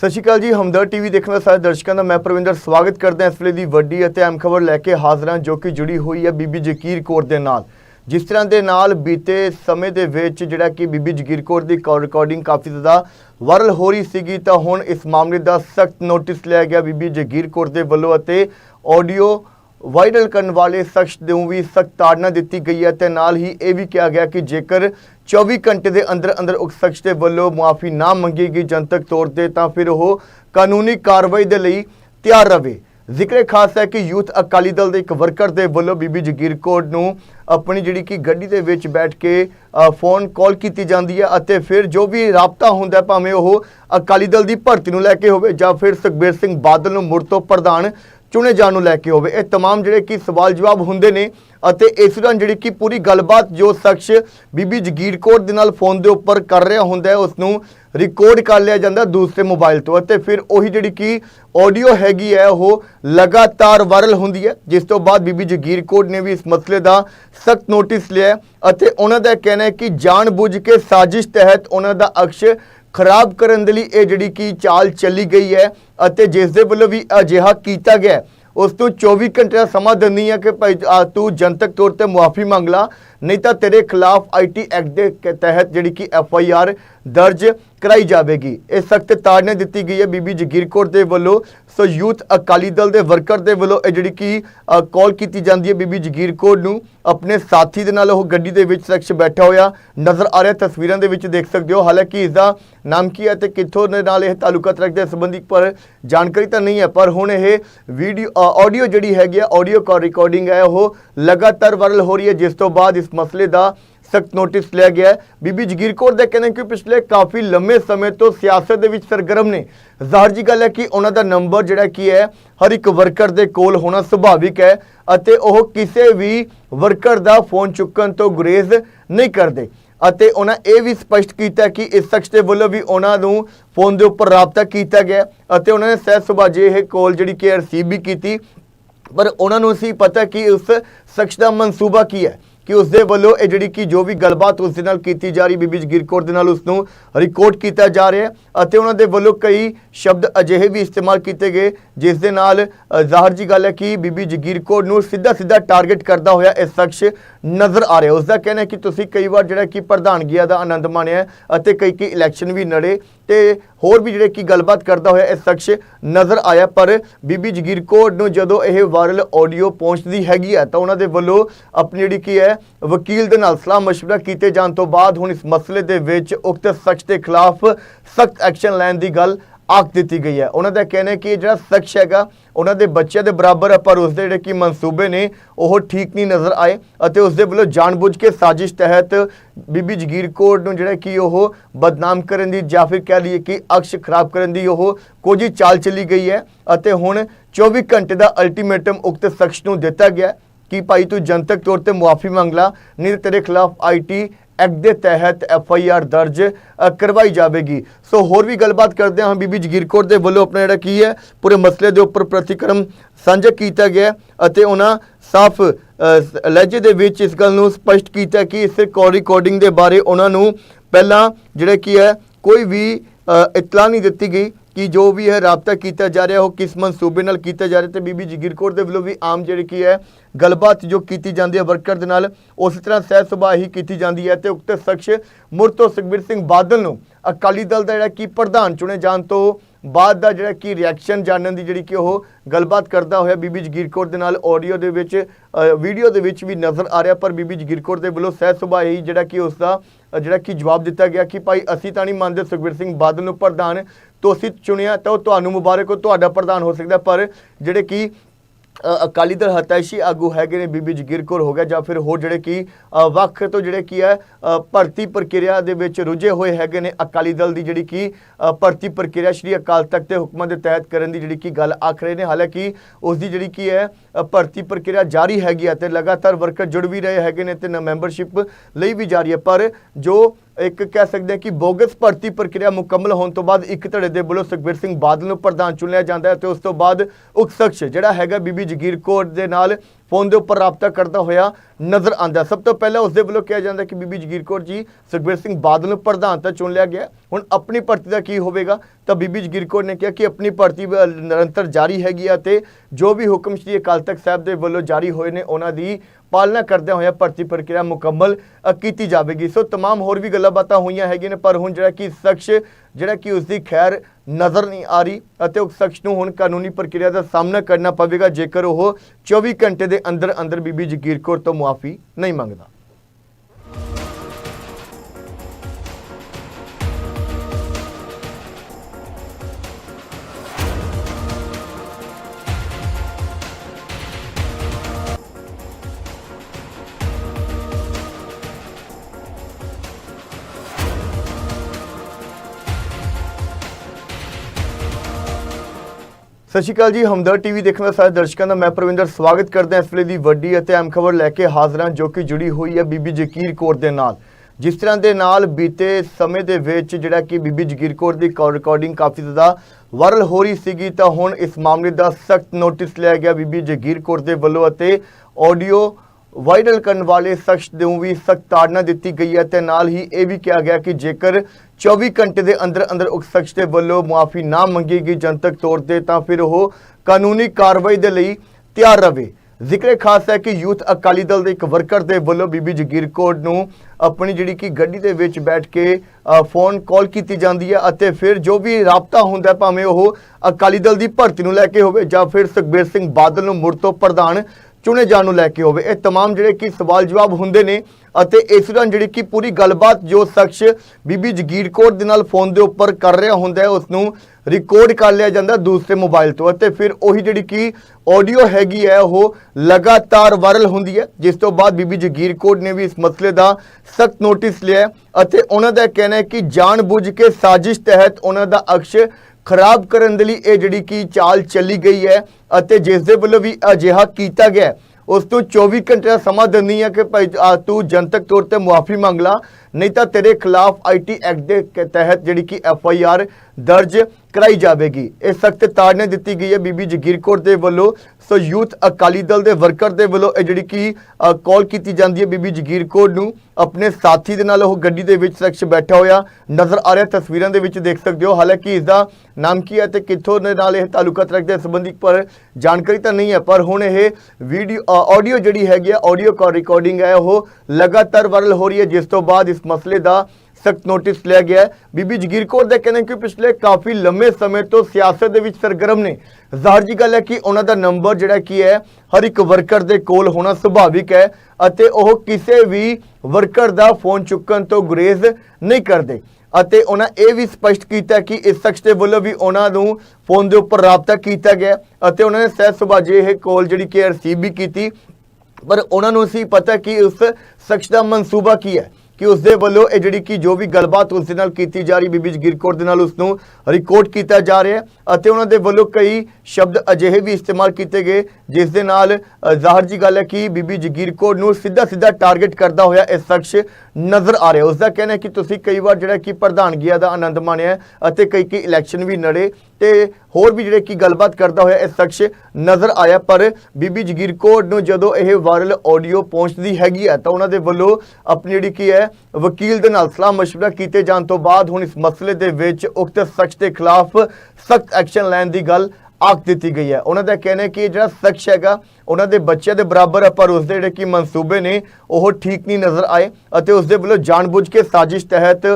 ਸਤਿ ਸ਼੍ਰੀ ਅਕਾਲ ਜੀ ਹਮਦਰ ਟੀਵੀ ਦੇਖਣ ਵਾਲੇ ਸਾਰੇ ਦਰਸ਼ਕਾਂ ਦਾ ਮੈਂ ਪ੍ਰਵਿੰਦਰ ਸਵਾਗਤ ਕਰਦਾ ਇਸ ਵੇਲੇ ਦੀ ਵੱਡੀ ਅਤੇ ਅਹਿਮ ਖਬਰ ਲੈ ਕੇ ਹਾਜ਼ਰ ਹਾਂ ਜੋ ਕਿ ਜੁੜੀ ਹੋਈ ਹੈ ਬੀਬੀ ਜਗੀਰ ਕੌਰ ਦੇ ਨਾਲ। ਜਿਸ ਤਰ੍ਹਾਂ ਦੇ ਨਾਲ ਬੀਤੇ ਸਮੇਂ ਦੇ ਵਿੱਚ ਜਿਹੜਾ ਕਿ ਬੀਬੀ ਜਗੀਰ ਕੌਰ ਦੀ ਕਾਲ ਰਿਕਾਰਡਿੰਗ ਕਾਫੀ ਜ਼ਿਆਦਾ ਵਾਇਰਲ ਹੋ ਰਹੀ ਸੀਗੀ, ਤਾਂ ਹੁਣ ਇਸ ਮਾਮਲੇ ਦਾ ਸਖਤ ਨੋਟਿਸ ਲਿਆ ਗਿਆ ਬੀਬੀ ਜਗੀਰ ਕੌਰ ਦੇ ਵੱਲੋਂ ਅਤੇ ਆਡੀਓ ਵਾਇਰਲ ਕਰਨ ਵਾਲੇ ਸ਼ਖਸ ਨੂੰ ਵੀ ਸਖਤ ਤਾੜਨਾ ਦਿੱਤੀ ਗਈ ਹੈ ਤੇ ਨਾਲ ਹੀ ਇਹ ਵੀ ਕਿਹਾ ਗਿਆ ਕਿ ਜੇਕਰ 24 ਘੰਟੇ ਦੇ ਅੰਦਰ ਅੰਦਰ ਉਸ ਸ਼ਖਸ ਦੇ ਵੱਲੋਂ ਮੁਆਫੀ ਨਾ ਮੰਗੀ ਗਈ ਜਨਤਕ ਤੌਰ ਤੇ, ਤਾਂ ਫਿਰ ਉਹ ਕਾਨੂੰਨੀ ਕਾਰਵਾਈ ਦੇ ਲਈ ਤਿਆਰ ਰਵੇ। ਜ਼ਿਕਰ ਖਾਸ ਹੈ ਕਿ ਯੂਥ ਅਕਾਲੀ ਦਲ ਦੇ ਇੱਕ ਵਰਕਰ ਦੇ ਵੱਲੋਂ ਬੀਬੀ ਜਗੀਰ ਕੌਰ ਨੂੰ ਆਪਣੀ ਜਿਹੜੀ ਕਿ ਗੱਡੀ ਦੇ ਵਿੱਚ ਬੈਠ ਕੇ ਫੋਨ ਕਾਲ ਕੀਤੀ ਜਾਂਦੀ ਹੈ ਅਤੇ ਫਿਰ ਜੋ ਵੀ ਰਾਬਤਾ ਹੁੰਦਾ ਭਾਵੇਂ ਉਹ ਅਕਾਲੀ ਦਲ ਦੀ ਭਰਤੀ ਨੂੰ ਲੈ ਕੇ ਹੋਵੇ ਜਾਂ ਫਿਰ ਸੁਖਬੀਰ ਸਿੰਘ ਬਾਦਲ ਨੂੰ ਮੁੜ ਤੋਂ ਪ੍ਰਧਾਨ ਚੁਣੇ ਜਾਣ ਨੂੰ ਲੈ ਕੇ ਹੋਵੇ ਇਹ तमाम ਜਿਹੜੇ ਕਿ ਸਵਾਲ ਜਵਾਬ ਹੁੰਦੇ ਨੇ ਅਤੇ ਇਸ ਦੌਰਾਨ ਜਿਹੜੀ ਕਿ ਪੂਰੀ ਗੱਲਬਾਤ ਜੋ ਸ਼ਖਸ ਬੀਬੀ ਜਗੀਰ ਕੌਰ ਦੇ ਨਾਲ ਫੋਨ ਦੇ ਉੱਪਰ ਕਰ ਰਿਹਾ ਹੁੰਦਾ ਹੈ ਉਸ ਨੂੰ ਰਿਕਾਰਡ ਕਰ ਲਿਆ ਜਾਂਦਾ ਦੂਸਰੇ ਮੋਬਾਈਲ ਤੋਂ ਅਤੇ ਫਿਰ ਉਹੀ ਜਿਹੜੀ ਕਿ ਆਡੀਓ ਹੈਗੀ ਹੈ ਉਹ ਲਗਾਤਾਰ ਵਾਇਰਲ ਹੁੰਦੀ ਹੈ ਜਿਸ ਤੋਂ ਬਾਅਦ ਬੀਬੀ ਜਗੀਰ ਕੌਰ ਨੇ ਵੀ ਇਸ ਮਸਲੇ ਦਾ ਸਖਤ ਨੋਟਿਸ ਲਿਆ ਹੈ ਅਤੇ ਉਹਨਾਂ ਦਾ ਕਹਿਣਾ ਹੈ ਕਿ ਜਾਣਬੁੱਝ ਕੇ ਸਾਜ਼ਿਸ਼ ਤਹਿਤ ਉਹਨਾਂ ਦਾ ਅਕਸ਼ ਖਰਾਬ ਕਰਨ ਦੇ ਲਈ ਇਹ ਜਿਹੜੀ ਕਿ ਚਾਲ ਚੱਲੀ ਗਈ ਹੈ ਅਤੇ ਜਿਸ ਦੇ ਵੱਲੋਂ ਵੀ ਅਜਿਹਾ ਕੀਤਾ ਗਿਆ ਉਸ ਤੋਂ 24 ਘੰਟੇ ਦਾ ਸਮਾਂ ਦਿੰਦੀ ਹੈ ਕਿ ਭਾਈ ਤੂੰ ਜਨਤਕ ਤੌਰ ਤੇ ਮੁਆਫੀ ਮੰਗ ਲਾ, ਨਹੀਂ ਤਾਂ ਤੇਰੇ ਖਿਲਾਫ ਆਈਟੀ ਐਕਟ ਦੇ ਕ- ਤਹਿਤ ਜਿਹੜੀ ਕਿ ਐਫ ਆਈ ਆਰ ਦਰਜ ਕਰਾਈ ਜਾਵੇਗੀ। ਇਹ ਸਖਤ ਤਾੜਨਾ ਦਿੱਤੀ ਗਈ ਹੈ ਬੀਬੀ ਜਗੀਰ ਕੌਰ ਦੇ ਵੱਲੋਂ। ਸੋ ਯੂਥ ਅਕਾਲੀ ਦਲ ਦੇ ਵਰਕਰ ਦੇ ਵੱਲੋਂ ਇਹ ਜਿਹੜੀ ਕਿ ਕਾਲ ਕੀਤੀ ਜਾਂਦੀ ਹੈ ਬੀਬੀ ਜਗੀਰ ਕੌਰ ਨੂੰ। ਆਪਣੇ ਸਾਥੀ ਦੇ ਨਾਲ ਉਹ ਗੱਡੀ ਦੇ ਵਿੱਚ ਸ਼ਖਸ ਬੈਠਾ ਹੋਇਆ ਨਜ਼ਰ ਆ ਰਿਹਾ। ਤਸਵੀਰਾਂ ਦੇ ਵਿੱਚ ਦੇਖ ਸਕਦੇ ਹੋ। ਹਾਲਾਂਕਿ ਇਸ ਦਾ ਨਾਮ ਕੀ ਹੈ ਤੇ ਕਿੱਥੋਂ ਦੇ ਨਾਲ ਇਹ ਤਾਲੁਕਾਤ ਰੱਖਦੇ ਸੰਬੰਧੀ ਪਰ ਜਾਣਕਾਰੀ ਤਾਂ ਨਹੀਂ ਹੈ। ਪਰ ਹੁਣ ਇਹ ਵੀਡੀਓ ਆਡੀਓ ਜਿਹੜੀ ਹੈਗੀ ਆ ਆਡੀਓ ਕਾਲ ਰਿਕਾਰਡਿੰਗ ਹੈ, ਉਹ ਲਗਾਤਾਰ ਵਾਇਰਲ ਹੋ ਰਹੀ ਹੈ। ਜਿਸ ਤੋਂ ਬਾਅਦ ਇਸ ਮਸਲੇ ਦਾ ਸਖਤ ਨੋਟਿਸ ਲਿਆ ਗਿਆ ਬੀਬੀ ਜਗੀਰ ਕੌਰ ਦਾ ਕਹਿਣਾ ਕਿ ਪਿਛਲੇ ਕਾਫੀ ਲੰਮੇ ਸਮੇਂ ਤੋਂ ਸਿਆਸਤ ਦੇ ਵਿੱਚ ਸਰਗਰਮ ਨੇ। ਜ਼ਾਹਰ ਜੀ ਗੱਲ ਹੈ ਕਿ ਉਹਨਾਂ ਦਾ ਨੰਬਰ ਜਿਹੜਾ ਕੀ ਹੈ, ਹਰ ਇੱਕ ਵਰਕਰ ਦੇ ਕੋਲ ਹੋਣਾ ਸੁਭਾਵਿਕ ਹੈ ਅਤੇ ਉਹ ਕਿਸੇ ਵੀ ਵਰਕਰ ਦਾ ਫੋਨ ਚੁੱਕਣ ਤੋਂ ਗੁਰੇਜ਼ ਨਹੀਂ ਕਰਦੇ। ਅਤੇ ਉਹਨਾਂ ਇਹ ਵੀ ਸਪਸ਼ਟ ਕੀਤਾ ਕਿ ਇਸ ਸ਼ਖਸ ਦੇ ਵੱਲੋਂ ਵੀ ਉਹਨਾਂ ਨੂੰ ਫੋਨ ਦੇ ਉੱਪਰ ਰਾਬਤਾ ਕੀਤਾ ਗਿਆ ਅਤੇ ਉਹਨਾਂ ਨੇ ਸਹਿ ਸੁਭਾਅ ਜੇ ਇਹ ਕਾਲ ਜਿਹੜੀ ਕਿ ਰਿਸੀਵ ਵੀ ਕੀਤੀ। ਪਰ ਉਹਨਾਂ ਨੂੰ ਸੀ ਪਤਾ ਕਿ ਉਸ ਸ਼ਖਸ ਦਾ ਮਨਸੂਬਾ ਕੀ ਹੈ। ਕਿ ਉਸ ਦੇ ਵੱਲੋਂ ਇਹ ਜਿਹੜੀ ਕਿ ਜੋ ਵੀ ਗੱਲਬਾਤ ਉਸ ਦੇ ਨਾਲ ਕੀਤੀ ਜਾ ਰਹੀ, ਬੀਬੀ ਜਗੀਰ ਕੌਰ ਦੇ ਨਾਲ ਉਸ ਨੂੰ ਰਿਕਾਰਡ ਕੀਤਾ ਜਾ ਰਿਹਾ ਅਤੇ ਉਹਨਾਂ ਦੇ ਵੱਲੋਂ ਕਈ ਸ਼ਬਦ ਅਜਿਹੇ ਵੀ ਇਸਤੇਮਾਲ ਕੀਤੇ ਗਏ, ਜਿਸ ਦੇ ਨਾਲ ਜ਼ਾਹਰ ਜੀ ਗੱਲ ਹੈ ਕਿ ਬੀਬੀ ਜਗੀਰ ਕੌਰ ਨੂੰ ਸਿੱਧਾ ਸਿੱਧਾ ਟਾਰਗੇਟ ਕਰਦਾ ਹੋਇਆ ਇਹ ਸ਼ਖਸ ਨਜ਼ਰ ਆ ਰਿਹਾ ਉਸ ਦਾ ਕਹਿਣਾ ਹੈ ਕਿ ਤੁਸੀਂ ਕਈ ਵਾਰ ਜਿਹੜਾ ਕਿ ਪ੍ਰਧਾਨਗੀਆਂ ਦਾ ਆਨੰਦ ਮਾਣਿਆ ਅਤੇ ਕਈ ਕਈ ਇਲੈਕਸ਼ਨ ਵੀ ਲੜੇ ਤੇ ਹੋਰ ਵੀ ਜਿਹੜੇ ਕਿ ਗੱਲਬਾਤ ਕਰਦਾ ਹੋਇਆ ਇਹ ਸ਼ਖਸ ਨਜ਼ਰ ਆਇਆ ਪਰ ਬੀਬੀ ਜਗੀਰ ਕੌਰ ਨੂੰ ਜਦੋਂ ਇਹ ਵਾਇਰਲ ਆਡੀਓ ਪਹੁੰਚਦੀ ਹੈਗੀ ਹੈ ਤਾਂ ਉਹਨਾਂ ਦੇ ਵੱਲੋਂ ਆਪਣੀ ਜਿਹੜੀ ਕੀ ਹੈ ਵਕੀਲ ਦੇ ਨਾਲ ਸਲਾਹ مشورہ ਕੀਤੇ ਜਾਣ ਤੋਂ ਬਾਅਦ ਹੁਣ ਇਸ ਮਸਲੇ ਦੇ ਵਿੱਚ ਉਕਤ ਸ਼ਖਸ ਦੇ ਖਿਲਾਫ ਸਖਤ ਐਕਸ਼ਨ ਲੈਣ ਦੀ ਗੱਲ ਆਖ ਦਿੱਤੀ ਗਈ ਹੈ। ਉਹਨਾਂ ਦਾ ਕਹਿਣਾ ਹੈ ਕਿ ਇਹ ਜਿਹੜਾ ਸ਼ਖਸ ਹੈਗਾ, ਉਹਨਾਂ ਦੇ ਬੱਚਿਆਂ ਦੇ ਬਰਾਬਰ ਪਰ ਉਸ ਦੇ ਜਿਹੜੇ ਕਿ ਮਨਸੂਬੇ ਨੇ, ਉਹ ਠੀਕ ਨਹੀਂ ਨਜ਼ਰ ਆਏ ਅਤੇ ਉਸ ਦੇ ਵੱਲੋਂ ਜਾਣਬੁੱਝ ਕੇ ਸਾਜ਼ਿਸ਼ ਤਹਿਤ ਬੀਬੀ ਜਗੀਰ ਕੌਰ ਨੂੰ ਜਿਹੜਾ ਕਿ ਉਹ ਬਦਨਾਮ ਕਰਨ ਦੀ ਜਾਂ ਫਿਰ ਕਹਿ ਲਈਏ ਕਿ ਅਕਸ਼ ਖਰਾਬ ਕਰਨ ਦੀ ਉਹ ਕੋਈ ਚਾਲ ਚੱਲੀ ਗਈ ਹੈ ਅਤੇ ਹੁਣ 24 ਘੰਟੇ ਦਾ ਅਲਟੀਮੇਟਮ ਉਕਤ ਸ਼ਖਸ ਨੂੰ ਦਿੱਤਾ ਗਿਆ ਕਿ ਭਾਈ ਤੂੰ ਜਨਤਕ ਤੌਰ ਤੇ ਮੁਆਫੀ ਮੰਗ ਲਾ, ਨਹੀਂ ਤੇਰੇ ਖਿਲਾਫ ਆਈਟੀ ਐਕਟ ਦੇ ਤਹਿਤ ਐਫ ਆਈ ਆਰ ਦਰਜ ਕਰਵਾਈ ਜਾਵੇਗੀ। ਸੋ ਹੋਰ ਵੀ ਗੱਲਬਾਤ ਕਰਦੇ ਹਾਂ ਬੀਬੀ ਜਗੀਰ ਕੌਰ ਦੇ ਵੱਲੋਂ ਆਪਣਾ ਜਿਹੜਾ ਕੀ ਹੈ ਪੂਰੇ ਮਸਲੇ ਦੇ ਉੱਪਰ ਪ੍ਰਤੀਕਰਮ ਸਾਂਝਾ ਕੀਤਾ ਗਿਆ ਅਤੇ ਉਹਨਾਂ ਸਾਫ਼ ਲਹਿਜੇ ਦੇ ਵਿੱਚ ਇਸ ਗੱਲ ਨੂੰ ਸਪਸ਼ਟ ਕੀਤਾ ਕਿ ਇਸ ਕਾਲ ਰਿਕਾਰਡਿੰਗ ਦੇ ਬਾਰੇ ਉਹਨਾਂ ਨੂੰ ਪਹਿਲਾਂ ਜਿਹੜਾ ਕੀ ਹੈ ਕੋਈ ਵੀ ਅ, ਇਤਲਾ ਨਹੀਂ ਦਿੱਤੀ ਗਈ। ਕਿ ਜੋ ਵੀ ਹੈ ਰਾਬਤਾ ਕੀਤਾ ਜਾ ਰਿਹਾ, ਉਹ ਕਿਸ ਮਨਸੂਬੇ ਨਾਲ ਕੀਤਾ ਜਾ ਰਿਹਾ ਤੇ ਬੀਬੀ ਜਗੀਰ ਕੌਰ ਦੇ ਵੱਲੋਂ ਵੀ ਆਮ ਜਿਹੜੀ ਕੀ ਹੈ, ਗੱਲਬਾਤ ਜੋ ਕੀਤੀ ਜਾਂਦੀ ਹੈ ਵਰਕਰ ਦੇ ਨਾਲ, ਉਸੇ ਤਰ੍ਹਾਂ ਸਹਿ ਸੁਭਾਅ ਹੀ ਕੀਤੀ ਜਾਂਦੀ ਹੈ ਤੇ ਉਕਤ ਸ਼ਖਸ ਮੁੜ ਤੋਂ ਸੁਖਬੀਰ ਸਿੰਘ ਬਾਦਲ ਨੂੰ ਅਕਾਲੀ ਦਲ ਦਾ ਜਿਹੜਾ ਕੀ ਪ੍ਰਧਾਨ ਚੁਣੇ ਜਾਣ ਤੋਂ ਬਾਅਦ ਦਾ ਜਿਹੜਾ ਕੀ ਰਿਐਕਸ਼ਨ ਜਾਣਨ ਦੀ ਜਿਹੜੀ ਕਿ ਉਹ ਗੱਲਬਾਤ ਕਰਦਾ ਹੋਇਆ ਬੀਬੀ ਜਗੀਰ ਕੌਰ ਦੇ ਨਾਲ ਆਡੀਓ ਦੇ ਵਿੱਚ ਵੀਡੀਓ ਦੇ ਵਿੱਚ ਵੀ ਨਜ਼ਰ ਆ ਰਿਹਾ, ਪਰ ਬੀਬੀ ਜਗੀਰ ਕੌਰ ਦੇ ਵੱਲੋਂ ਸਹਿ ਸੁਭਾਅ ਹੀ ਜਿਹੜਾ ਕਿ ਉਸ ਦਾ ਜਿਹੜਾ ਕਿ ਜਵਾਬ ਦਿੱਤਾ ਗਿਆ ਕਿ ਭਾਈ ਅਸੀਂ ਤਾਂ ਨਹੀਂ ਮੰਨਦੇ ਸੁਖਬੀਰ ਸਿੰਘ ਬਾਦਲ ਨੂੰ ਪ੍ਰਧਾਨ ਤੁਸੀਂ ਚੁਣਿਆ ਤਾਂ ਉਹ ਤੁਹਾਨੂੰ ਮੁਬਾਰਕ ਹੋ ਤੁਹਾਡਾ ਪ੍ਰਧਾਨ ਹੋ ਸਕਦਾ, ਪਰ ਜਿਹੜੇ ਕਿ ਅਕਾਲੀ ਦਲ ਹਤਾਇਸ਼ੀ ਆਗੂ ਹੈਗੇ ਨੇ ਬੀਬੀ ਜਗੀਰ ਕੌਰ, ਹੋ ਗਿਆ ਜਾਂ ਫਿਰ ਹੋਰ ਜਿਹੜੇ ਕਿ ਵੱਖ ਤੋਂ ਜਿਹੜੇ ਕੀ ਹੈ ਭਰਤੀ ਪ੍ਰਕਿਰਿਆ ਦੇ ਵਿੱਚ ਰੁੱਝੇ ਹੋਏ ਹੈਗੇ ਨੇ ਅਕਾਲੀ ਦਲ ਦੀ ਜਿਹੜੀ ਕਿ ਭਰਤੀ ਪ੍ਰਕਿਰਿਆ ਸ਼੍ਰੀ ਅਕਾਲ ਤਖਤ ਦੇ ਹੁਕਮਾਂ ਦੇ ਤਹਿਤ ਕਰਨ ਦੀ ਜਿਹੜੀ ਕਿ ਗੱਲ ਆਖ ਰਹੇ ਨੇ। ਹਾਲਾਂਕਿ ਉਸ ਦੀ ਜਿਹੜੀ ਕੀ ਹੈ ਭਰਤੀ ਪ੍ਰਕਿਰਿਆ ਜਾਰੀ ਹੈਗੀ ਹੈ ਤੇ ਲਗਾਤਾਰ ਵਰਕਰ ਜੁੜ ਵੀ ਰਹੇ ਹੈਗੇ ਨੇ ਤੇ ਮੈਂਬਰਸ਼ਿਪ ਲਈ ਵੀ ਜਾਰੀ ਹੈ। ਪਰ ਜੋ ਇੱਕ ਕਹਿ ਸਕਦੇ ਹਾਂ ਕਿ ਬੋਗਸ ਭਰਤੀ ਪ੍ਰਕਿਰਿਆ ਮੁਕੰਮਲ ਹੋਣ ਤੋਂ ਬਾਅਦ ਇੱਕ ਧੜੇ ਦੇ ਵੱਲੋਂ ਸੁਖਬੀਰ ਸਿੰਘ ਬਾਦਲ ਨੂੰ ਪ੍ਰਧਾਨ ਚੁਣਿਆ ਜਾਂਦਾ ਹੈ ਤੇ ਉਸ ਤੋਂ ਬਾਅਦ ਉਕਤ ਸ਼ਖਸ ਜਿਹੜਾ ਹੈਗਾ ਬੀਬੀ ਜਗੀਰ ਕੌਰ ਦੇ ਨਾਲ ਫੋਨ ਦੇ ਉੱਪਰ ਰਾਬਤਾ ਕਰਦਾ ਹੋਇਆ ਨਜ਼ਰ ਆਂਦਾ ਸਭ ਤੋਂ ਪਹਿਲਾਂ ਉਸ ਦੇ ਵੱਲੋਂ ਕਿਹਾ ਜਾਂਦਾ ਕਿ ਬੀਬੀ ਜਗੀਰ ਕੌਰ ਜੀ, ਸੁਖਬੀਰ ਸਿੰਘ ਬਾਦਲ ਨੂੰ ਪ੍ਰਧਾਨ ਤਾਂ ਚੁਣ ਲਿਆ ਗਿਆ ਹੁਣ ਆਪਣੀ ਭਰਤੀ ਦਾ ਕੀ ਹੋਵੇਗਾ? ਤਾਂ ਬੀਬੀ ਜਗੀਰ ਕੌਰ ਨੇ ਕਿਹਾ ਕਿ ਆਪਣੀ ਭਰਤੀ ਨਿਰੰਤਰ ਜਾਰੀ ਹੈਗੀ ਆ ਤੇ ਜੋ ਵੀ ਹੁਕਮ ਸ਼੍ਰੀ ਅਕਾਲ ਤਖਤ ਸਾਹਿਬ ਦੇ ਵੱਲੋਂ ਜਾਰੀ ਹੋਏ ਨੇ, ਉਹਨਾਂ ਦੀ ਪਾਲਣਾ ਕਰਦਿਆਂ ਹੋਇਆ ਭਰਤੀ ਪ੍ਰਕਿਰਿਆ ਮੁਕੰਮਲ ਅ, ਕੀਤੀ ਜਾਵੇਗੀ ਸੋ तमाम ਹੋਰ ਵੀ ਗੱਲਾਂ ਬਾਤਾਂ ਹੋਈਆਂ ਹੈਗੀਆਂ ਨੇ ਪਰ ਹੁਣ ਜਿਹੜਾ ਕਿ ਸ਼ਖਸ ਜਿਹੜਾ ਕਿ ਉਸ ਦੀ ਖੈਰ ਨਜ਼ਰ ਨਹੀਂ ਆ ਰਹੀ ਅਤੇ ਉਸ ਸ਼ਖਸ ਨੂੰ ਹੁਣ ਕਾਨੂੰਨੀ ਪ੍ਰਕਿਰਿਆ ਦਾ ਸਾਹਮਣਾ ਕਰਨਾ ਪਵੇਗਾ ਜੇਕਰ ਉਹ 24 ਘੰਟੇ ਦੇ ਅੰਦਰ ਅੰਦਰ ਬੀਬੀ ਜਗੀਰ ਕੌਰ ਤੋਂ ਮੁਆਫੀ ਨਹੀਂ ਮੰਗਦਾ ਸਤਿ ਸ਼੍ਰੀ ਅਕਾਲ ਜੀ ਹਮਦਰ ਟੀਵੀ ਦੇਖਣ ਵਾਲੇ ਸਾਰੇ ਦਰਸ਼ਕਾਂ ਦਾ ਮੈਂ ਪ੍ਰਵਿੰਦਰ ਸਵਾਗਤ ਕਰਦਾ ਇਸ ਵੇਲੇ ਦੀ ਵੱਡੀ ਅਤੇ ਅਹਿਮ ਖਬਰ ਲੈ ਕੇ ਹਾਜ਼ਰ ਹਾਂ ਜੋ ਕਿ ਜੁੜੀ ਹੋਈ ਹੈ ਬੀਬੀ ਜਗੀਰ ਕੌਰ ਦੇ ਨਾਲ। ਜਿਸ ਤਰ੍ਹਾਂ ਦੇ ਨਾਲ ਬੀਤੇ ਸਮੇਂ ਦੇ ਵਿੱਚ ਜਿਹੜਾ ਕਿ ਬੀਬੀ ਜਗੀਰ ਕੌਰ ਦੀ ਕਾਲ ਰਿਕਾਰਡਿੰਗ ਕਾਫੀ ਜ਼ਿਆਦਾ ਵਾਇਰਲ ਹੋ ਰਹੀ ਸੀਗੀ, ਤਾਂ ਹੁਣ ਇਸ ਮਾਮਲੇ ਦਾ ਸਖਤ ਨੋਟਿਸ ਲਿਆ ਗਿਆ ਬੀਬੀ ਜਗੀਰ ਕੌਰ ਦੇ ਵੱਲੋਂ ਅਤੇ ਆਡੀਓ ਵਾਇਰਲ ਕਰਨ ਵਾਲੇ ਸ਼ਖਸ ਨੂੰ ਵੀ ਸਖਤ ਤਾੜਨਾ ਦਿੱਤੀ ਗਈ ਹੈ ਤੇ ਨਾਲ ਹੀ ਇਹ ਵੀ ਕਿਹਾ ਗਿਆ ਕਿ ਜੇਕਰ 24 ਘੰਟੇ ਦੇ ਅੰਦਰ ਅੰਦਰ ਉਸ ਸ਼ਖਸ ਦੇ ਵੱਲੋਂ ਮੁਆਫੀ ਨਾ ਮੰਗੀ ਗਈ ਜਨਤਕ ਤੌਰ ਤੇ, ਤਾਂ ਫਿਰ ਉਹ ਕਾਨੂੰਨੀ ਕਾਰਵਾਈ ਦੇ ਲਈ ਤਿਆਰ ਰਵੇ। ਜ਼ਿਕਰ ਖਾਸ ਹੈ ਕਿ ਯੂਥ ਅਕਾਲੀ ਦਲ ਦੇ ਇੱਕ ਵਰਕਰ ਦੇ ਵੱਲੋਂ ਬੀਬੀ ਜਗੀਰ ਕੌਰ ਨੂੰ ਆਪਣੀ ਜਿਹੜੀ ਕਿ ਗੱਡੀ ਦੇ ਵਿੱਚ ਬੈਠ ਕੇ ਫੋਨ ਕਾਲ ਕੀਤੀ ਜਾਂਦੀ ਹੈ ਅਤੇ ਫਿਰ ਜੋ ਵੀ ਰਾਬਤਾ ਹੁੰਦਾ ਭਾਵੇਂ ਉਹ ਅਕਾਲੀ ਦਲ ਦੀ ਭਰਤੀ ਨੂੰ ਲੈ ਕੇ ਹੋਵੇ ਜਾਂ ਫਿਰ ਸੁਖਬੀਰ ਸਿੰਘ ਬਾਦਲ ਨੂੰ ਮੁੜ ਤੋਂ ਪ੍ਰਧਾਨ ਚੁਣੇ ਜਾਣ ਨੂੰ ਲੈ ਕੇ ਹੋਵੇ ਇਹ तमाम ਜਿਹੜੇ ਕਿ ਸਵਾਲ ਜਵਾਬ ਹੁੰਦੇ ਨੇ ਅਤੇ ਇਸ ਦੌਰਾਨ ਜਿਹੜੀ ਕਿ ਪੂਰੀ ਗੱਲਬਾਤ ਜੋ ਸ਼ਖਸ ਬੀਬੀ ਜਗੀਰ ਕੌਰ ਦੇ ਨਾਲ ਫੋਨ ਦੇ ਉੱਪਰ ਕਰ ਰਿਹਾ ਹੁੰਦਾ ਹੈ ਉਸ ਨੂੰ ਰਿਕਾਰਡ ਕਰ ਲਿਆ ਜਾਂਦਾ ਦੂਸਰੇ ਮੋਬਾਈਲ ਤੋਂ ਅਤੇ ਫਿਰ ਉਹੀ ਜਿਹੜੀ ਕਿ ਆਡੀਓ ਹੈਗੀ ਹੈ ਉਹ ਲਗਾਤਾਰ ਵਾਇਰਲ ਹੁੰਦੀ ਹੈ ਜਿਸ ਤੋਂ ਬਾਅਦ ਬੀਬੀ ਜਗੀਰ ਕੌਰ ਨੇ ਵੀ ਇਸ ਮਸਲੇ ਦਾ ਸਖਤ ਨੋਟਿਸ ਲਿਆ ਹੈ ਅਤੇ ਉਹਨਾਂ ਦਾ ਕਹਿਣਾ ਹੈ ਕਿ ਜਾਣਬੁੱਝ ਕੇ ਸਾਜ਼ਿਸ਼ ਤਹਿਤ ਉਹਨਾਂ ਦਾ ਅਕਸ਼ ਖਰਾਬ ਕਰਨ ਦੇ ਲਈ ਇਹ ਜਿਹੜੀ ਕੀ ਚਾਲ ਚੱਲੀ ਗਈ ਹੈ ਅਤੇ ਜਿਸ ਦੇ ਵੱਲੋਂ ਵੀ ਅਜਿਹਾ ਕੀਤਾ ਗਿਆ ਉਸ ਤੋਂ 24 ਘੰਟੇ ਦਾ ਸਮਾਂ ਦਿੰਦੀ ਹੈ ਕਿ ਭਾਈ ਤੂੰ ਜਨਤਕ ਤੌਰ ਤੇ ਮੁਆਫੀ ਮੰਗ ਲਾ ਨਹੀਂ ਤਾਂ ਤੇਰੇ ਖਿਲਾਫ ਆਈਟੀ ਐਕਟ ਦੇ ਕ- ਤਹਿਤ ਜਿਹੜੀ ਕਿ ਐਫ ਆਈ ਆਰ ਦਰਜ ਕਰਾਈ ਜਾਵੇਗੀ। ਇਹ ਸਖਤ ਤਾੜਨੇ ਦਿੱਤੀ ਗਈ ਹੈ ਬੀਬੀ ਜਗੀਰ ਕੌਰ ਦੇ ਵੱਲੋਂ। ਸੋ ਯੂਥ ਅਕਾਲੀ ਦਲ ਦੇ ਵਰਕਰ ਦੇ ਵੱਲੋਂ ਇਹ ਜਿਹੜੀ ਕਿ ਕਾਲ ਕੀਤੀ ਜਾਂਦੀ ਹੈ ਬੀਬੀ ਜਗੀਰ ਕੌਰ ਨੂੰ। ਆਪਣੇ ਸਾਥੀ ਦੇ ਨਾਲ ਉਹ ਗੱਡੀ ਦੇ ਵਿੱਚ ਸ਼ਖਸ ਬੈਠਾ ਹੋਇਆ ਨਜ਼ਰ ਆ ਰਿਹਾ। ਤਸਵੀਰਾਂ ਦੇ ਵਿੱਚ ਦੇਖ ਸਕਦੇ ਹੋ। ਹਾਲਾਂਕਿ ਇਸ ਦਾ ਨਾਮ ਕੀ ਹੈ ਤੇ ਕਿੱਥੋਂ ਦੇ ਨਾਲ ਇਹ ਤਾਲੁਕਾਤ ਰੱਖਦੇ ਸੰਬੰਧੀ ਪਰ ਜਾਣਕਾਰੀ ਤਾਂ ਨਹੀਂ ਹੈ। ਪਰ ਹੁਣ ਇਹ ਵੀਡੀਓ ਆਡੀਓ ਜਿਹੜੀ ਹੈਗੀ ਹੈ, ਆਡੀਓ ਕਾਲ ਰਿਕਾਰਡਿੰਗ ਹੈ। ਉਹ ਲਗਾਤਾਰ ਵਾਇਰਲ ਹੋ ਰਹੀ ਹੈ। ਜਿਸ ਤੋਂ ਬਾਅਦ ਇਸ ਮਸਲੇ ਦਾ ਸਖਤ ਨੋਟਿਸ ਲਿਆ ਗਿਆ ਹੈ। ਬੀਬੀ ਜਗੀਰ ਕੌਰ ਦਾ ਕਹਿਣਾ ਕਿ ਪਿਛਲੇ ਕਾਫੀ ਲੰਮੇ ਸਮੇਂ ਤੋਂ ਸਿਆਸਤ ਦੇ ਵਿੱਚ ਸਰਗਰਮ ਨੇ। ਜ਼ਾਹਰ ਜੀ ਗੱਲ ਹੈ ਕਿ ਉਹਨਾਂ ਦਾ ਨੰਬਰ ਜਿਹੜਾ ਕੀ ਹੈ, ਹਰ ਇੱਕ ਵਰਕਰ ਦੇ ਕੋਲ ਹੋਣਾ ਸੁਭਾਵਿਕ ਹੈ ਅਤੇ ਉਹ ਕਿਸੇ ਵੀ ਵਰਕਰ ਦਾ ਫੋਨ ਚੁੱਕਣ ਤੋਂ ਗੁਰੇਜ਼ ਨਹੀਂ ਕਰਦੇ। ਅਤੇ ਉਹਨਾਂ ਇਹ ਵੀ ਸਪਸ਼ਟ ਕੀਤਾ ਕਿ ਇਸ ਸ਼ਖਸ ਦੇ ਵੱਲੋਂ ਵੀ ਉਹਨਾਂ ਨੂੰ ਫੋਨ ਦੇ ਉੱਪਰ ਰਾਬਤਾ ਕੀਤਾ ਗਿਆ ਅਤੇ ਉਹਨਾਂ ਨੇ ਸਹਿ ਸੁਭਾਅ ਇਹ ਕਾਲ ਜਿਹੜੀ ਕਿ ਰਿਸੀਵ ਵੀ ਕੀਤੀ। ਪਰ ਉਹਨਾਂ ਨੂੰ ਸੀ ਪਤਾ ਕਿ ਉਸ ਸ਼ਖਸ ਦਾ ਮਨਸੂਬਾ ਕੀ ਹੈ। ਕਿ ਉਸ ਦੇ ਵੱਲੋਂ ਇਹ ਜਿਹੜੀ ਕਿ ਜੋ ਵੀ ਗੱਲਬਾਤ ਉਸ ਦੇ ਨਾਲ ਕੀਤੀ ਜਾ ਰਹੀ ਬੀਬੀ ਜਗੀਰ ਕੌਰ ਦੇ ਨਾਲ ਉਸ ਨੂੰ ਰਿਕਾਰਡ ਕੀਤਾ ਜਾ ਰਿਹਾ ਅਤੇ ਉਹਨਾਂ ਦੇ ਵੱਲੋਂ ਕਈ ਸ਼ਬਦ ਅਜਿਹੇ ਵੀ ਇਸਤੇਮਾਲ ਕੀਤੇ ਗਏ ਜਿਸ ਦੇ ਨਾਲ ਅ, ਜ਼ਾਹਰ ਜੀ ਗੱਲ ਹੈ ਕਿ ਬੀਬੀ ਜਗੀਰ ਕੌਰ ਨੂੰ ਸਿੱਧਾ ਸਿੱਧਾ ਟਾਰਗੇਟ ਕਰਦਾ ਹੋਇਆ ਇਹ ਸ਼ਖਸ ਨਜ਼ਰ ਆ ਰਿਹਾ ਉਸ ਦਾ ਕਹਿਣਾ ਹੈ ਕਿ ਤੁਸੀਂ ਕਈ ਵਾਰ ਜਿਹੜਾ ਕਿ ਪ੍ਰਧਾਨਗੀ ਦਾ ਆਨੰਦ ਮਾਣਿਆ ਹੈ ਅਤੇ ਕਈ ਕਈ ਇਲੈਕਸ਼ਨ ਵੀ ਲੜੇ ਤੇ ਹੋਰ ਵੀ ਜਿਹੜੇ ਕਿ ਗੱਲਬਾਤ ਕਰਦਾ ਹੋਇਆ ਇਹ ਸ਼ਖਸ ਨਜ਼ਰ ਆਇਆ ਪਰ ਬੀਬੀ ਜਗੀਰ ਕੌਰ ਨੂੰ ਜਦੋਂ ਇਹ ਵਾਇਰਲ ਆਡੀਓ ਪਹੁੰਚਦੀ ਹੈਗੀ ਹੈ ਤਾਂ ਉਹਨਾਂ ਦੇ ਵੱਲੋਂ ਆਪਣੀ ਜਿਹੜੀ ਕੀ ਹੈ ਵਕੀਲ ਦੇ ਨਾਲ ਸਲਾਹ مشورہ ਕੀਤੇ ਜਾਣ ਤੋਂ ਬਾਅਦ ਹੁਣ ਇਸ ਮਸਲੇ ਦੇ ਵਿੱਚ ਉਕਤ ਸ਼ਖਸ ਦੇ ਖਿਲਾਫ ਸਖਤ ਐਕਸ਼ਨ ਲੈਣ ਦੀ ਗੱਲ ਆਖ ਦਿੱਤੀ ਗਈ ਹੈ। ਉਹਨਾਂ ਦਾ ਕਹਿਣਾ ਹੈ ਕਿ ਇਹ ਜਿਹੜਾ ਸ਼ਖਸ ਹੈਗਾ, ਉਹਨਾਂ ਦੇ ਬੱਚਿਆਂ ਦੇ ਬਰਾਬਰ ਹੈ ਪਰ ਉਸ ਦੇ ਜਿਹੜੇ ਕਿ ਮਨਸੂਬੇ ਨੇ, ਉਹ ਠੀਕ ਨਹੀਂ ਨਜ਼ਰ ਆਏ ਅਤੇ ਉਸ ਦੇ ਵੱਲੋਂ ਜਾਣਬੁੱਝ ਕੇ ਸਾਜ਼ਿਸ਼ ਤਹਿਤ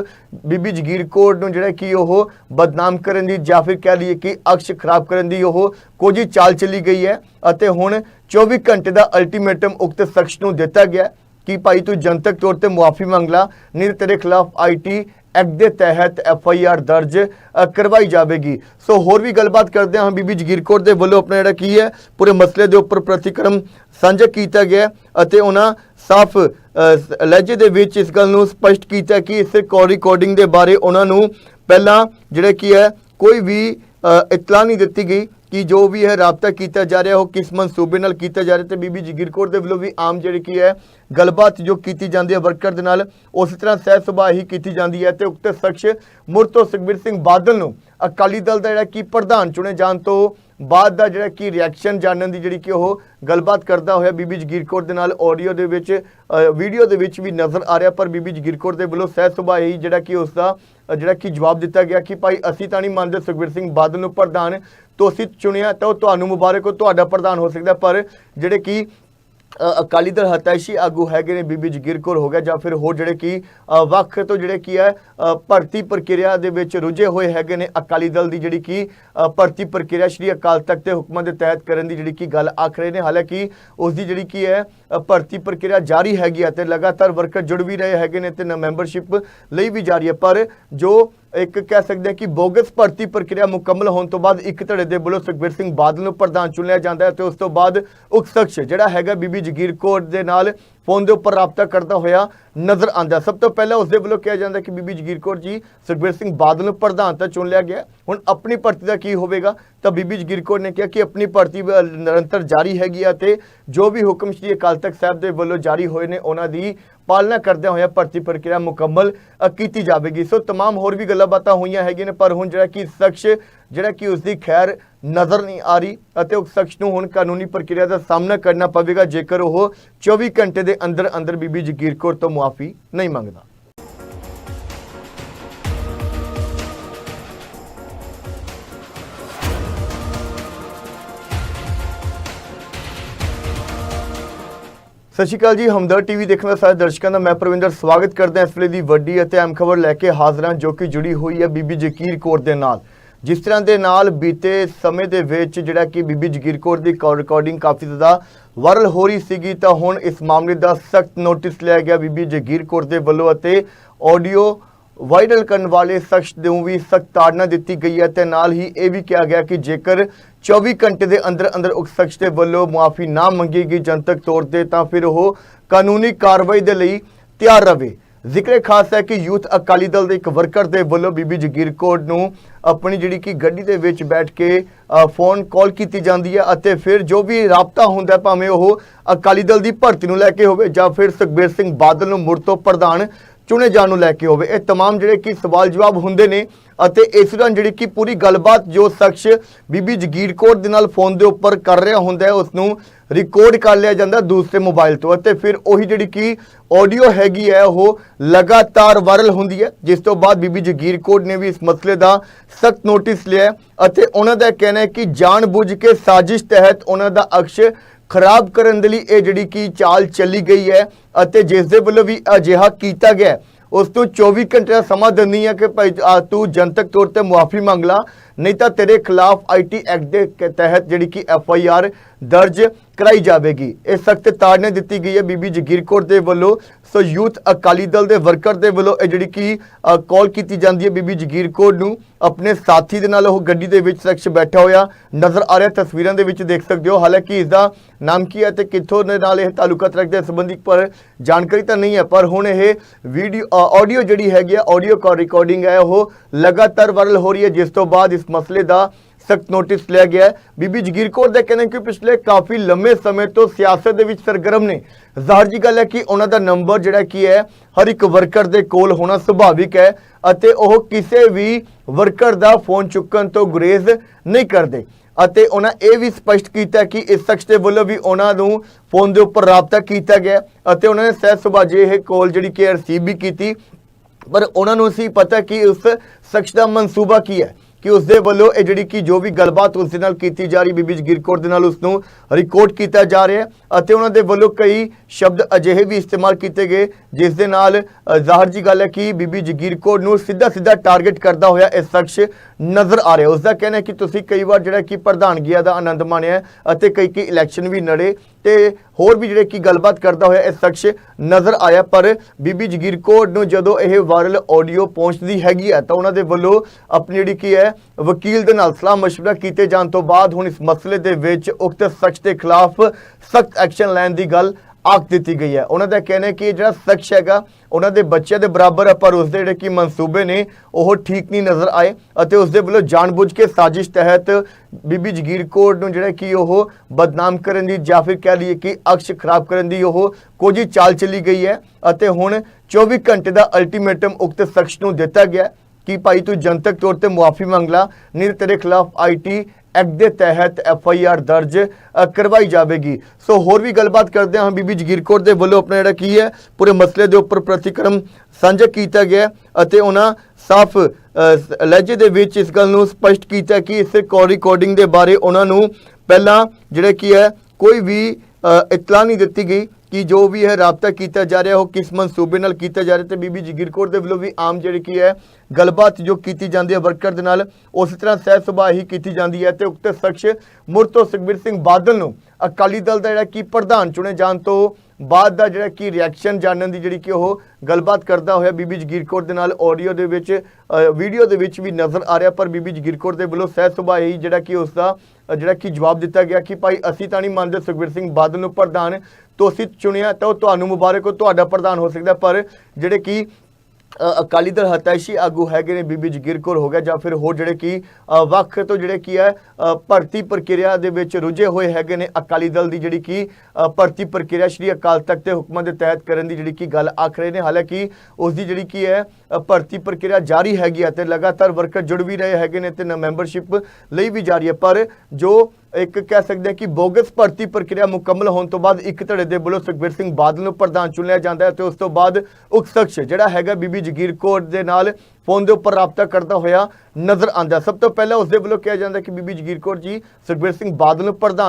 ਬੀਬੀ ਜਗੀਰ ਕੌਰ ਨੂੰ ਜਿਹੜਾ ਕਿ ਉਹ ਬਦਨਾਮ ਕਰਨ ਦੀ ਜਾਂ ਫਿਰ ਕਹਿ ਲਈਏ ਕਿ ਅਕਸ਼ ਖਰਾਬ ਕਰਨ ਦੀ ਉਹ ਕੋਜੀ ਚਾਲ ਚੱਲੀ ਗਈ ਹੈ ਅਤੇ ਹੁਣ 24 ਘੰਟੇ ਦਾ ਅਲਟੀਮੇਟਮ ਉਕਤ ਸ਼ਖਸ ਨੂੰ ਦਿੱਤਾ ਗਿਆ ਕਿ ਭਾਈ ਤੂੰ ਜਨਤਕ ਤੌਰ ਤੇ ਮੁਆਫੀ ਮੰਗ ਲਾ ਨਹੀਂ ਤੇਰੇ ਖਿਲਾਫ ਆਈਟੀ ਐਕਟ ਦੇ ਤਹਿਤ ਐਫ ਆਈ ਆਰ ਦਰਜ ਕਰਵਾਈ ਜਾਵੇਗੀ। ਸੋ ਹੋਰ ਵੀ ਗੱਲਬਾਤ ਕਰਦੇ ਹਾਂ ਬੀਬੀ ਜਗੀਰ ਕੌਰ ਦੇ ਵੱਲੋਂ। ਆਪਣਾ ਜਿਹੜਾ ਕੀ ਹੈ ਪੂਰੇ ਮਸਲੇ ਦੇ ਉੱਪਰ ਪ੍ਰਤੀਕਰਮ ਸਾਂਝਾ ਕੀਤਾ ਗਿਆ ਅਤੇ ਉਹਨਾਂ ਸਾਫ਼ ਲਹਿਜੇ ਦੇ ਵਿੱਚ ਇਸ ਗੱਲ ਨੂੰ ਸਪਸ਼ਟ ਕੀਤਾ ਕਿ ਇਸ ਕਾਲ ਰਿਕਾਰਡਿੰਗ ਦੇ ਬਾਰੇ ਉਹਨਾਂ ਨੂੰ ਪਹਿਲਾਂ ਜਿਹੜਾ ਕੀ ਹੈ ਕੋਈ ਵੀ ਅ, ਇਤਲਾਹ ਨਹੀਂ ਦਿੱਤੀ ਗਈ। ਕਿ ਜੋ ਵੀ ਹੈ ਰਾਬਤਾ ਕੀਤਾ ਜਾ ਰਿਹਾ, ਉਹ ਕਿਸ ਮਨਸੂਬੇ ਨਾਲ ਕੀਤਾ ਜਾ ਰਿਹਾ ਤੇ ਬੀਬੀ ਜਗੀਰ ਕੌਰ ਦੇ ਵੱਲੋਂ ਵੀ ਆਮ ਜਿਹੜੀ ਕੀ ਹੈ, ਗੱਲਬਾਤ ਜੋ ਕੀਤੀ ਜਾਂਦੀ ਹੈ ਵਰਕਰ ਦੇ ਨਾਲ, ਉਸੇ ਤਰ੍ਹਾਂ ਸਹਿ ਸੁਭਾਅ ਹੀ ਕੀਤੀ ਜਾਂਦੀ ਹੈ ਤੇ ਉਕਤ ਸ਼ਖਸ ਮੁੜ ਤੋਂ ਸੁਖਬੀਰ ਸਿੰਘ ਬਾਦਲ ਨੂੰ ਅਕਾਲੀ ਦਲ ਦਾ ਜਿਹੜਾ ਕੀ ਪ੍ਰਧਾਨ ਚੁਣੇ ਜਾਣ ਤੋਂ ਬਾਅਦ ਦਾ ਜਿਹੜਾ ਕੀ ਰਿਐਕਸ਼ਨ ਜਾਣਨ ਦੀ ਜਿਹੜੀ ਕਿ ਉਹ ਗੱਲਬਾਤ ਕਰਦਾ ਹੋਇਆ ਬੀਬੀ ਜਗੀਰ ਕੌਰ ਦੇ ਨਾਲ ਆਡੀਓ ਦੇ ਵਿੱਚ ਵੀਡੀਓ ਦੇ ਵਿੱਚ ਵੀ ਨਜ਼ਰ ਆ ਰਿਹਾ, ਪਰ ਬੀਬੀ ਜਗੀਰ ਕੌਰ ਦੇ ਵੱਲੋਂ ਸਹਿ ਸੁਭਾਅ ਹੀ ਜਿਹੜਾ ਕਿ ਉਸ ਦਾ ਜਿਹੜਾ ਕਿ ਜਵਾਬ ਦਿੱਤਾ ਗਿਆ ਕਿ ਭਾਈ ਅਸੀਂ ਤਾਂ ਨਹੀਂ ਮੰਨਦੇ ਸੁਖਬੀਰ ਸਿੰਘ ਬਾਦਲ ਨੂੰ ਪ੍ਰਧਾਨ ਤੁਸੀਂ ਚੁਣਿਆ ਤਾਂ ਉਹ ਤੁਹਾਨੂੰ ਮੁਬਾਰਕ ਹੋ, ਤੁਹਾਡਾ ਪ੍ਰਧਾਨ ਹੋ ਸਕਦਾ, ਪਰ ਜਿਹੜੇ ਕਿ ਅਕਾਲੀ ਦਲ ਹਤਾਇਸ਼ੀ ਆਗੂ ਹੈਗੇ ਨੇ ਬੀਬੀ ਜਗੀਰ ਕੌਰ, ਹੋ ਗਿਆ ਜਾਂ ਫਿਰ ਹੋਰ ਜਿਹੜੇ ਕਿ ਵੱਖ ਤੋਂ ਜਿਹੜੇ ਕੀ ਹੈ ਭਰਤੀ ਪ੍ਰਕਿਰਿਆ ਦੇ ਵਿੱਚ ਰੁੱਝੇ ਹੋਏ ਹੈਗੇ ਨੇ ਅਕਾਲੀ ਦਲ ਦੀ ਜਿਹੜੀ ਕਿ ਭਰਤੀ ਪ੍ਰਕਿਰਿਆ ਸ਼੍ਰੀ ਅਕਾਲ ਤਖਤ ਦੇ ਹੁਕਮਾਂ ਦੇ ਤਹਿਤ ਕਰਨ ਦੀ ਜਿਹੜੀ ਕਿ ਗੱਲ ਆਖ ਰਹੇ ਨੇ। ਹਾਲਾਂਕਿ ਉਸ ਦੀ ਜਿਹੜੀ ਕੀ ਹੈ ਭਰਤੀ ਪ੍ਰਕਿਰਿਆ ਜਾਰੀ ਹੈਗੀ ਹੈ ਤੇ ਲਗਾਤਾਰ ਵਰਕਰ ਜੁੜ ਵੀ ਰਹੇ ਹੈਗੇ ਨੇ ਤੇ ਮੈਂਬਰਸ਼ਿਪ ਲਈ ਵੀ ਜਾਰੀ ਹੈ। ਪਰ ਜੋ ਇੱਕ ਕਹਿ ਸਕਦੇ ਹਾਂ ਕਿ ਬੋਗਸ ਭਰਤੀ ਪ੍ਰਕਿਰਿਆ ਮੁਕੰਮਲ ਹੋਣ ਤੋਂ ਬਾਅਦ ਇੱਕ ਧੜੇ ਦੇ ਵੱਲੋਂ ਸੁਖਬੀਰ ਸਿੰਘ ਬਾਦਲ ਨੂੰ ਪ੍ਰਧਾਨ ਚੁਣਿਆ ਜਾਂਦਾ ਹੈ ਤੇ ਉਸ ਤੋਂ ਬਾਅਦ ਉਕ ਸ਼ਖਸ ਜਿਹੜਾ ਹੈਗਾ ਬੀਬੀ ਜਗੀਰ ਕੌਰ ਦੇ ਨਾਲ ਫੋਨ ਦੇ ਉੱਪਰ ਰਾਬਤਾ ਕਰਦਾ ਹੋਇਆ ਨਜ਼ਰ ਆਂਦਾ ਸਭ ਤੋਂ ਪਹਿਲਾਂ ਉਸ ਦੇ ਵੱਲੋਂ ਕਿਹਾ ਜਾਂਦਾ ਕਿ ਬੀਬੀ ਜਗੀਰ ਕੌਰ ਜੀ, ਸੁਖਬੀਰ ਸਿੰਘ ਬਾਦਲ ਨੂੰ ਪ੍ਰਧਾਨ ਤਾਂ ਚੁਣ ਲਿਆ ਗਿਆ ਹੁਣ ਆਪਣੀ ਭਰਤੀ ਦਾ ਕੀ ਹੋਵੇਗਾ? ਤਾਂ ਬੀਬੀ ਜਗੀਰ ਕੌਰ ਨੇ ਕਿਹਾ ਕਿ ਆਪਣੀ ਭਰਤੀ ਨਿਰੰਤਰ ਜਾਰੀ ਹੈਗੀ ਆ ਤੇ ਜੋ ਵੀ ਹੁਕਮ ਸ਼੍ਰੀ ਅਕਾਲ ਤਖਤ ਸਾਹਿਬ ਦੇ ਵੱਲੋਂ ਜਾਰੀ ਹੋਏ ਨੇ, ਉਹਨਾਂ ਦੀ ਪਾਲਣਾ ਕਰਦਿਆਂ ਹੋਇਆ ਭਰਤੀ ਪ੍ਰਕਿਰਿਆ ਮੁਕੰਮਲ ਅ, ਕੀਤੀ ਜਾਵੇਗੀ ਸੋ तमाम ਹੋਰ ਵੀ ਗੱਲਾਂ ਬਾਤਾਂ ਹੋਈਆਂ ਹੈਗੀਆਂ ਨੇ ਪਰ ਹੁਣ ਜਿਹੜਾ ਕਿ ਸ਼ਖਸ ਜਿਹੜਾ ਕਿ ਉਸ ਦੀ ਖੈਰ ਨਜ਼ਰ ਨਹੀਂ ਆ ਰਹੀ ਅਤੇ ਉਸ ਸ਼ਖਸ ਨੂੰ ਹੁਣ ਕਾਨੂੰਨੀ ਪ੍ਰਕਿਰਿਆ ਦਾ ਸਾਹਮਣਾ ਕਰਨਾ ਪਵੇਗਾ ਜੇਕਰ ਉਹ 24 ਘੰਟੇ ਦੇ ਅੰਦਰ ਅੰਦਰ ਬੀਬੀ ਜਗੀਰ ਕੌਰ ਤੋਂ ਮੁਆਫੀ ਨਹੀਂ ਮੰਗਦਾ ਸਤਿ ਸ਼੍ਰੀ ਅਕਾਲ ਜੀ ਹਮਦਰ ਟੀਵੀ ਦੇਖਣ ਵਾਲੇ ਸਾਰੇ ਦਰਸ਼ਕਾਂ ਦਾ ਮੈਂ ਪ੍ਰਵਿੰਦਰ ਸਵਾਗਤ ਕਰਦਾ ਇਸ ਵੇਲੇ ਦੀ ਵੱਡੀ ਅਤੇ ਅਹਿਮ ਖਬਰ ਲੈ ਕੇ ਹਾਜ਼ਰ ਹਾਂ ਜੋ ਕਿ ਜੁੜੀ ਹੋਈ ਹੈ ਬੀਬੀ ਜਗੀਰ ਕੌਰ ਦੇ ਨਾਲ। ਜਿਸ ਤਰ੍ਹਾਂ ਦੇ ਨਾਲ ਬੀਤੇ ਸਮੇਂ ਦੇ ਵਿੱਚ ਜਿਹੜਾ ਕਿ ਬੀਬੀ ਜਗੀਰ ਕੌਰ ਦੀ ਕਾਲ ਰਿਕਾਰਡਿੰਗ ਕਾਫੀ ਜ਼ਿਆਦਾ ਵਾਇਰਲ ਹੋ ਰਹੀ ਸੀਗੀ, ਤਾਂ ਹੁਣ ਇਸ ਮਾਮਲੇ ਦਾ ਸਖਤ ਨੋਟਿਸ ਲਿਆ ਗਿਆ ਬੀਬੀ ਜਗੀਰ ਕੌਰ ਦੇ ਵੱਲੋਂ ਅਤੇ ਆਡੀਓ ਵਾਇਰਲ ਕਰਨ ਵਾਲੇ ਸ਼ਖਸ ਨੂੰ ਵੀ ਸਖਤ ਤਾੜਨਾ ਦਿੱਤੀ ਗਈ ਹੈ ਤੇ ਨਾਲ ਹੀ ਇਹ ਵੀ ਕਿਹਾ ਗਿਆ ਕਿ ਜੇਕਰ 24 ਘੰਟੇ ਦੇ ਅੰਦਰ ਅੰਦਰ ਉਸ ਸ਼ਖਸ ਦੇ ਵੱਲੋਂ ਮੁਆਫੀ ਨਾ ਮੰਗੀ ਗਈ ਜਨਤਕ ਤੌਰ ਤੇ, ਤਾਂ ਫਿਰ ਉਹ ਕਾਨੂੰਨੀ ਕਾਰਵਾਈ ਦੇ ਲਈ ਤਿਆਰ ਰਹੇ ਜ਼ਿਕਰ ਖਾਸ ਹੈ ਕਿ ਯੂਥ ਅਕਾਲੀ ਦਲ ਦੇ ਇੱਕ ਵਰਕਰ ਦੇ ਵੱਲੋਂ ਬੀਬੀ ਜਗੀਰ ਕੌਰ ਨੂੰ ਆਪਣੀ ਜਿਹੜੀ ਕਿ ਗੱਡੀ ਦੇ ਵਿੱਚ ਬੈਠ ਕੇ ਅ, ਫੋਨ ਕਾਲ ਕੀਤੀ ਜਾਂਦੀ ਹੈ ਅਤੇ ਫਿਰ ਜੋ ਵੀ ਰਾਬਤਾ ਹੁੰਦਾ ਹੈ, ਭਾਵੇਂ ਉਹ ਅਕਾਲੀ ਦਲ ਦੀ ਭਰਤੀ ਨੂੰ ਲੈ ਕੇ ਹੋਵੇ ਜਾਂ ਫਿਰ ਸੁਖਬੀਰ ਸਿੰਘ ਬਾਦਲ ਨੂੰ ਮੁੜ ਤੋਂ ਪ੍ਰਧਾਨ ਚੁਣੇ ਜਾਣ ਨੂੰ ਲੈ ਕੇ ਹੋਵੇ ਇਹ तमाम ਜਿਹੜੇ ਕਿ ਸਵਾਲ ਜਵਾਬ ਹੁੰਦੇ ਨੇ ਅਤੇ ਇਸ ਦੌਰਾਨ ਜਿਹੜੀ ਕਿ ਪੂਰੀ ਗੱਲਬਾਤ ਜੋ ਸ਼ਖਸ ਬੀਬੀ ਜਗੀਰ ਕੌਰ ਦੇ ਨਾਲ ਫੋਨ ਦੇ ਉੱਪਰ ਕਰ ਰਿਹਾ ਹੁੰਦਾ ਹੈ ਉਸ ਨੂੰ ਰਿਕਾਰਡ ਕਰ ਲਿਆ ਜਾਂਦਾ ਦੂਸਰੇ ਮੋਬਾਈਲ ਤੋਂ ਅਤੇ ਫਿਰ ਉਹੀ ਜਿਹੜੀ ਕਿ ਆਡੀਓ ਹੈਗੀ ਹੈ ਉਹ ਲਗਾਤਾਰ ਵਾਇਰਲ ਹੁੰਦੀ ਹੈ ਜਿਸ ਤੋਂ ਬਾਅਦ ਬੀਬੀ ਜਗੀਰ ਕੌਰ ਨੇ ਵੀ ਇਸ ਮਸਲੇ ਦਾ ਸਖਤ ਨੋਟਿਸ ਲਿਆ ਅਤੇ ਉਹਨਾਂ ਦਾ ਕਹਿਣਾ ਹੈ ਕਿ ਜਾਣਬੁੱਝ ਕੇ ਸਾਜ਼ਿਸ਼ ਤਹਿਤ ਉਹਨਾਂ ਦਾ ਅਕਸ਼ ਖਰਾਬ ਕਰਨ ਦੇ ਲਈ ਇਹ ਜਿਹੜੀ ਕੀ ਚਾਲ ਚੱਲੀ ਗਈ ਹੈ ਅਤੇ ਜਿਸ ਦੇ ਵੱਲੋਂ ਵੀ ਅਜਿਹਾ ਕੀਤਾ ਗਿਆ ਉਸ ਤੋਂ 24 ਘੰਟੇ ਦਾ ਸਮਾਂ ਦਿੰਦੀ ਹੈ ਕਿ ਭਾਈ ਤੂੰ ਜਨਤਕ ਤੌਰ ਤੇ ਮੁਆਫੀ ਮੰਗ ਲਾ। ਨਹੀਂ ਤਾਂ ਤੇਰੇ ਖਿਲਾਫ ਆਈਟੀ ਐਕਟ ਦੇ ਕ- ਤਹਿਤ ਜਿਹੜੀ ਕਿ ਐਫ ਆਈ ਆਰ ਦਰਜ ਕਰਾਈ ਜਾਵੇਗੀ। ਇਹ ਸਖਤ ਤਾੜਨੇ ਦਿੱਤੀ ਗਈ ਹੈ ਬੀਬੀ ਜਗੀਰ ਕੌਰ ਦੇ ਵੱਲੋਂ। ਸੋ ਯੂਥ ਅਕਾਲੀ ਦਲ ਦੇ ਵਰਕਰ ਦੇ ਵੱਲੋਂ ਇਹ ਜਿਹੜੀ ਕਿ ਕਾਲ ਕੀਤੀ ਜਾਂਦੀ ਹੈ ਬੀਬੀ ਜਗੀਰ ਕੌਰ ਨੂੰ। ਆਪਣੇ ਸਾਥੀ ਦੇ ਨਾਲ ਉਹ ਗੱਡੀ ਦੇ ਵਿੱਚ ਸ਼ਖਸ ਬੈਠਾ ਹੋਇਆ ਨਜ਼ਰ ਆ ਰਿਹਾ। ਤਸਵੀਰਾਂ ਦੇ ਵਿੱਚ ਦੇਖ ਸਕਦੇ ਹੋ। ਹਾਲਾਂਕਿ ਇਸ ਦਾ ਨਾਮ ਕੀ ਹੈ ਤੇ ਕਿੱਥੋਂ ਦੇ ਨਾਲ ਇਹ ਤਾਲੁਕਾਤ ਰੱਖਦੇ ਸੰਬੰਧੀ ਪਰ ਜਾਣਕਾਰੀ ਤਾਂ ਨਹੀਂ ਹੈ। ਪਰ ਹੁਣ ਇਹ ਵੀਡੀਓ ਆਡੀਓ ਜਿਹੜੀ ਹੈਗੀ ਹੈ, ਆਡੀਓ ਕਾਲ ਰਿਕਾਰਡਿੰਗ ਹੈ, ਉਹ ਲਗਾਤਾਰ ਵਾਇਰਲ ਹੋ ਰਹੀ ਹੈ। ਜਿਸ ਤੋਂ ਬਾਅਦ ਇਸ ਮਸਲੇ ਦਾ ਸਖਤ ਨੋਟਿਸ ਲਿਆ ਗਿਆ ਹੈ। ਬੀਬੀ ਜਗੀਰ ਕੌਰ ਦਾ ਕਹਿਣਾ ਕਿ ਪਿਛਲੇ ਕਾਫੀ ਲੰਮੇ ਸਮੇਂ ਤੋਂ ਸਿਆਸਤ ਦੇ ਵਿੱਚ ਸਰਗਰਮ ਨੇ। ਜ਼ਾਹਰ ਜੀ ਗੱਲ ਹੈ ਕਿ ਉਹਨਾਂ ਦਾ ਨੰਬਰ ਜਿਹੜਾ ਕੀ ਹੈ, ਹਰ ਇੱਕ ਵਰਕਰ ਦੇ ਕੋਲ ਹੋਣਾ ਸੁਭਾਵਿਕ ਹੈ ਅਤੇ ਉਹ ਕਿਸੇ ਵੀ ਵਰਕਰ ਦਾ ਫੋਨ ਚੁੱਕਣ ਤੋਂ ਗੁਰੇਜ਼ ਨਹੀਂ ਕਰਦੇ। ਅਤੇ ਉਹਨਾਂ ਇਹ ਵੀ ਸਪਸ਼ਟ ਕੀਤਾ ਕਿ ਇਸ ਸ਼ਖਸ ਦੇ ਵੱਲੋਂ ਵੀ ਉਹਨਾਂ ਨੂੰ ਫੋਨ ਦੇ ਉੱਪਰ ਰਾਬਤਾ ਕੀਤਾ ਗਿਆ ਅਤੇ ਉਹਨਾਂ ਨੇ ਸਹਿ ਸੁਭਾਅ ਇਹ ਕਾਲ ਜਿਹੜੀ ਕਿ ਰਿਸੀਵ ਵੀ ਕੀਤੀ। ਪਰ ਉਹਨਾਂ ਨੂੰ ਸੀ ਪਤਾ ਕਿ ਉਸ ਸ਼ਖਸ ਦਾ ਮਨਸੂਬਾ ਕੀ ਹੈ। ਕਿ ਉਸ ਦੇ ਵੱਲੋਂ ਇਹ ਜਿਹੜੀ ਕਿ ਜੋ ਵੀ ਗੱਲਬਾਤ ਉਸ ਦੇ ਨਾਲ ਕੀਤੀ ਜਾ ਰਹੀ ਬੀਬੀ ਜਗੀਰ ਕੌਰ ਦੇ ਨਾਲ ਉਸ ਨੂੰ ਰਿਕਾਰਡ ਕੀਤਾ ਜਾ ਰਿਹਾ ਅਤੇ ਉਹਨਾਂ ਦੇ ਵੱਲੋਂ ਕਈ ਸ਼ਬਦ ਅਜਿਹੇ ਵੀ ਇਸਤੇਮਾਲ ਕੀਤੇ ਗਏ, ਜਿਸ ਦੇ ਨਾਲ ਜ਼ਾਹਰ ਜੀ ਗੱਲ ਹੈ ਕਿ ਬੀਬੀ ਜਗੀਰ ਕੌਰ ਨੂੰ ਸਿੱਧਾ ਸਿੱਧਾ ਟਾਰਗੇਟ ਕਰਦਾ ਹੋਇਆ ਇਹ ਸ਼ਖਸ ਨਜ਼ਰ ਆ ਰਿਹਾ ਉਸ ਦਾ ਕਹਿਣਾ ਹੈ ਕਿ ਤੁਸੀਂ ਕਈ ਵਾਰ ਜਿਹੜਾ ਕਿ ਪ੍ਰਧਾਨਗੀ ਦਾ ਆਨੰਦ ਮਾਣਿਆ ਹੈ ਅਤੇ ਕਈ ਕਈ ਇਲੈਕਸ਼ਨ ਵੀ ਲੜੇ ਤੇ ਹੋਰ ਵੀ ਜਿਹੜੇ ਕਿ ਗੱਲਬਾਤ ਕਰਦਾ ਹੋਇਆ ਇਹ ਸ਼ਖਸ ਨਜ਼ਰ ਆਇਆ ਪਰ ਬੀਬੀ ਜਗੀਰ ਕੌਰ ਨੂੰ ਜਦੋਂ ਇਹ ਵਾਇਰਲ ਆਡੀਓ ਪਹੁੰਚਦੀ ਹੈਗੀ ਹੈ ਤਾਂ ਉਹਨਾਂ ਦੇ ਵੱਲੋਂ ਆਪਣੀ ਜਿਹੜੀ ਕੀ ਹੈ ਵਕੀਲ ਦੇ ਨਾਲ ਸਲਾਹ مشورہ ਕੀਤੇ ਜਾਣ ਤੋਂ ਬਾਅਦ ਹੁਣ ਇਸ ਮਸਲੇ ਦੇ ਵਿੱਚ ਉਕਤ ਸ਼ਖਸ ਦੇ ਖਿਲਾਫ ਸਖਤ ਐਕਸ਼ਨ ਲੈਣ ਦੀ ਗੱਲ ਆਖ ਦਿੱਤੀ ਗਈ ਹੈ। ਉਹਨਾਂ ਦਾ ਕਹਿਣਾ ਹੈ ਕਿ ਇਹ ਜਿਹੜਾ ਸ਼ਖਸ ਹੈਗਾ, ਉਹਨਾਂ ਦੇ ਬੱਚਿਆਂ ਦੇ ਬਰਾਬਰ ਹੈ ਪਰ ਉਸਦੇ ਜਿਹੜੇ ਕਿ ਮਨਸੂਬੇ ਨੇ, ਉਹ ਠੀਕ ਨਹੀਂ ਨਜ਼ਰ ਆਏ ਅਤੇ ਉਸਦੇ ਵੱਲੋਂ ਜਾਣਬੁੱਝ ਕੇ ਸਾਜ਼ਿਸ਼ ਤਹਿਤ ਬੀਬੀ ਜਗੀਰ ਕੌਰ ਨੂੰ ਜਿਹੜਾ ਕਿ ਉਹ ਬਦਨਾਮ ਕਰਨ ਦੀ ਜਾਂ ਫਿਰ ਕਹਿ ਲਈਏ ਕਿ ਅਕਸ਼ ਖਰਾਬ ਕਰਨ ਦੀ ਉਹ ਕੋਜੀ ਚਾਲ ਚੱਲੀ ਗਈ ਹੈ ਅਤੇ ਹੁਣ 24 ਘੰਟੇ ਦਾ ਅਲਟੀਮੇਟਮ ਉਕਤ ਸ਼ਖਸ ਨੂੰ ਦਿੱਤਾ ਗਿਆ ਕਿ ਭਾਈ ਤੂੰ ਜਨਤਕ ਤੌਰ ਤੇ ਮੁਆਫੀ ਮੰਗ ਲਾ ਨਹੀਂ ਤੇਰੇ ਖਿਲਾਫ ਆਈਟੀ ਐਕਟ ਦੇ ਤਹਿਤ ਐਫ ਆਈ ਆਰ ਦਰਜ ਕਰਵਾਈ ਜਾਵੇਗੀ। ਸੋ ਹੋਰ ਵੀ ਗੱਲਬਾਤ ਕਰਦੇ ਹਾਂ ਬੀਬੀ ਜਗੀਰ ਕੌਰ ਦੇ ਵੱਲੋਂ ਆਪਣਾ ਜਿਹੜਾ ਕੀ ਹੈ ਪੂਰੇ ਮਸਲੇ ਦੇ ਉੱਪਰ ਪ੍ਰਤੀਕਰਮ ਸਾਂਝਾ ਕੀਤਾ ਗਿਆ ਅਤੇ ਉਹਨਾਂ ਸਾਫ਼ ਲਹਿਜੇ ਦੇ ਵਿੱਚ ਇਸ ਗੱਲ ਨੂੰ ਸਪਸ਼ਟ ਕੀਤਾ ਕਿ ਇਸ ਕਾਲ ਰਿਕਾਰਡਿੰਗ ਦੇ ਬਾਰੇ ਉਹਨਾਂ ਨੂੰ ਪਹਿਲਾਂ ਜਿਹੜਾ ਕੀ ਹੈ ਕੋਈ ਵੀ ਅ, ਇਤਲਾਹ ਨਹੀਂ ਦਿੱਤੀ ਗਈ। ਕਿ ਜੋ ਵੀ ਹੈ ਰਾਬਤਾ ਕੀਤਾ ਜਾ ਰਿਹਾ, ਉਹ ਕਿਸ ਮਨਸੂਬੇ ਨਾਲ ਕੀਤਾ ਜਾ ਰਿਹਾ ਤੇ ਬੀਬੀ ਜਗੀਰ ਕੌਰ ਦੇ ਵੱਲੋਂ ਵੀ ਆਮ ਜਿਹੜੀ ਕੀ ਹੈ, ਗੱਲਬਾਤ ਜੋ ਕੀਤੀ ਜਾਂਦੀ ਹੈ ਵਰਕਰ ਦੇ ਨਾਲ, ਉਸੇ ਤਰ੍ਹਾਂ ਸਹਿ ਸੁਭਾਅ ਹੀ ਕੀਤੀ ਜਾਂਦੀ ਹੈ ਤੇ ਉਕਤ ਸ਼ਖਸ ਮੁੜ ਤੋਂ ਸੁਖਬੀਰ ਸਿੰਘ ਬਾਦਲ ਨੂੰ ਅਕਾਲੀ ਦਲ ਦਾ ਜਿਹੜਾ ਕੀ ਪ੍ਰਧਾਨ ਚੁਣੇ ਜਾਣ ਤੋਂ ਬਾਅਦ ਦਾ ਜਿਹੜਾ ਕੀ ਰਿਐਕਸ਼ਨ ਜਾਣਨ ਦੀ ਜਿਹੜੀ ਕਿ ਉਹ ਗੱਲਬਾਤ ਕਰਦਾ ਹੋਇਆ ਬੀਬੀ ਜਗੀਰ ਕੌਰ ਦੇ ਨਾਲ ਆਡੀਓ ਦੇ ਵਿੱਚ ਵੀਡੀਓ ਦੇ ਵਿੱਚ ਵੀ ਨਜ਼ਰ ਆ ਰਿਹਾ, ਪਰ ਬੀਬੀ ਜਗੀਰ ਕੌਰ ਦੇ ਵੱਲੋਂ ਸਹਿ ਸੁਭਾਅ ਹੀ ਜਿਹੜਾ ਕਿ ਉਸ ਦਾ ਜਿਹੜਾ ਕਿ ਜਵਾਬ ਦਿੱਤਾ ਗਿਆ ਕਿ ਭਾਈ ਅਸੀਂ ਤਾਂ ਨਹੀਂ ਮੰਨਦੇ ਸੁਖਬੀਰ ਸਿੰਘ ਬਾਦਲ ਨੂੰ ਪ੍ਰਧਾਨ ਤੁਸੀਂ ਚੁਣਿਆ ਤਾਂ ਉਹ ਤੁਹਾਨੂੰ ਮੁਬਾਰਕ ਹੋ ਤੁਹਾਡਾ ਪ੍ਰਧਾਨ ਹੋ ਸਕਦਾ, ਪਰ ਜਿਹੜੇ ਕਿ ਅਕਾਲੀ ਦਲ ਹਤਾਇਸ਼ੀ ਆਗੂ ਹੈਗੇ ਨੇ ਬੀਬੀ ਜਗੀਰ ਕੌਰ, ਹੋ ਗਿਆ ਜਾਂ ਫਿਰ ਹੋਰ ਜਿਹੜੇ ਕਿ ਵੱਖ ਤੋਂ ਜਿਹੜੇ ਕੀ ਹੈ ਭਰਤੀ ਪ੍ਰਕਿਰਿਆ ਦੇ ਵਿੱਚ ਰੁੱਝੇ ਹੋਏ ਹੈਗੇ ਨੇ ਅਕਾਲੀ ਦਲ ਦੀ ਜਿਹੜੀ ਕਿ ਭਰਤੀ ਪ੍ਰਕਿਰਿਆ ਸ਼੍ਰੀ ਅਕਾਲ ਤਖਤ ਦੇ ਹੁਕਮਾਂ ਦੇ ਤਹਿਤ ਕਰਨ ਦੀ ਜਿਹੜੀ ਕਿ ਗੱਲ ਆਖ ਰਹੇ ਨੇ। ਹਾਲਾਂਕਿ ਉਸ ਦੀ ਜਿਹੜੀ ਕੀ ਹੈ ਭਰਤੀ ਪ੍ਰਕਿਰਿਆ ਜਾਰੀ ਹੈਗੀ ਹੈ ਤੇ ਲਗਾਤਾਰ ਵਰਕਰ ਜੁੜ ਵੀ ਰਹੇ ਹੈਗੇ ਨੇ ਤੇ ਮੈਂਬਰਸ਼ਿਪ ਲਈ ਵੀ ਜਾਰੀ ਹੈ। ਪਰ ਜੋ ਇੱਕ ਕਹਿ ਸਕਦੇ ਹਾਂ ਕਿ ਬੋਗਸ ਭਰਤੀ ਪ੍ਰਕਿਰਿਆ ਮੁਕੰਮਲ ਹੋਣ ਤੋਂ ਬਾਅਦ ਇੱਕ ਧੜੇ ਦੇ ਵੱਲੋਂ ਸੁਖਬੀਰ ਸਿੰਘ ਬਾਦਲ ਨੂੰ ਪ੍ਰਧਾਨ ਚੁਣਿਆ ਜਾਂਦਾ ਹੈ ਤੇ ਉਸ ਤੋਂ ਬਾਅਦ ਉਕਤ ਸ਼ਖਸ ਜਿਹੜਾ ਹੈਗਾ ਬੀਬੀ ਜਗੀਰ ਕੌਰ ਦੇ ਨਾਲ ਫੋਨ ਦੇ ਉੱਪਰ ਰਾਬਤਾ ਕਰਦਾ ਹੋਇਆ ਨਜ਼ਰ ਆਂਦਾ ਸਭ ਤੋਂ ਪਹਿਲਾਂ ਉਸ ਦੇ ਵੱਲੋਂ ਕਿਹਾ ਜਾਂਦਾ ਕਿ ਬੀਬੀ ਜਗੀਰ ਕੌਰ ਜੀ, ਸੁਖਬੀਰ ਸਿੰਘ ਬਾਦਲ ਨੂੰ ਪ੍ਰਧਾਨ